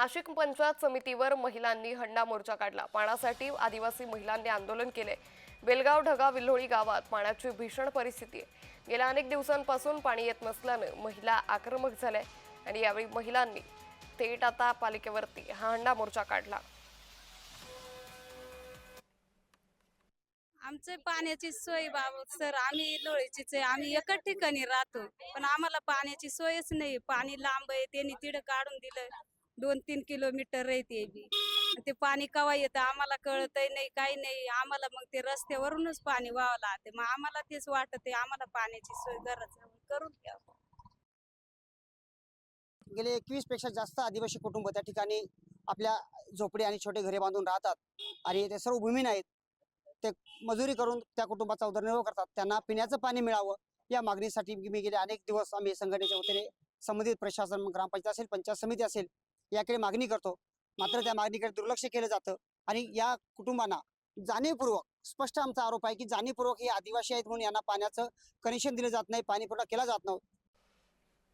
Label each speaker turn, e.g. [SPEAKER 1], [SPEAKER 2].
[SPEAKER 1] नाशिक पंचायत समितीवर महिलांनी हंडा मोर्चा काढला. पाण्यासाठी आदिवासी महिलांनी आंदोलन केले. बेलगाव ढगा विल्होळी गावात पाण्याची भीषण परिस्थिती आहे. गेल्या अनेक दिवसांपासून पाणी येत नसल्यानं महिला आक्रमक झाल्या आणि यावेळी महिलांनी थेट आता पालिकेवरती हा हंडा मोर्चा काढला.
[SPEAKER 2] आमचे पाण्याची सोय बाबा सर आम्ही लोळीचीच आहे. आम्ही एकच ठिकाणी राहतो पण आम्हाला पाण्याची सोयच नाही. पाणी लांब आहे त्यांनी तिडं काढून दिलं. दोन तीन किलोमीटर राहते ते बी ते पाणी कवा येतं आम्हाला कळतही नाही काही नाही. आम्हाला मग ते रस्त्यावरूनच पाणी व्हावं लागते. मग आम्हाला तेच वाटत आम्हाला पाण्याची सोय गरज करून घ्या.
[SPEAKER 3] गेले एकवीसपेक्षा जास्त आदिवासी कुटुंब त्या ठिकाणी आपल्या झोपडी आणि छोटे घरे बांधून राहतात. आणि ते सर्व भूमीन आहेत ते मजुरी करून त्या कुटुंबाचा उदरनिर्वाह करतात. त्यांना पिण्याचं पाणी मिळावं. या मागणीसाठी मी गेले अनेक दिवस आम्ही संघटनेच्या वतीने संबंधित प्रशासन ग्रामपंचायत असेल पंचायत समिती असेल याकडे मागणी करतो. मात्र त्या मागणीकडे दुर्लक्ष केलं जातं आणि या कुटुंबांना जाणीवपूर्वक स्पष्ट आमचा आरोप आहे की जाणीवपूर्वक हे आदिवासी आहेत म्हणून यांना पाण्याचं कनेक्शन दिलं जात नाही पाणी पुरवठा केला जात नाही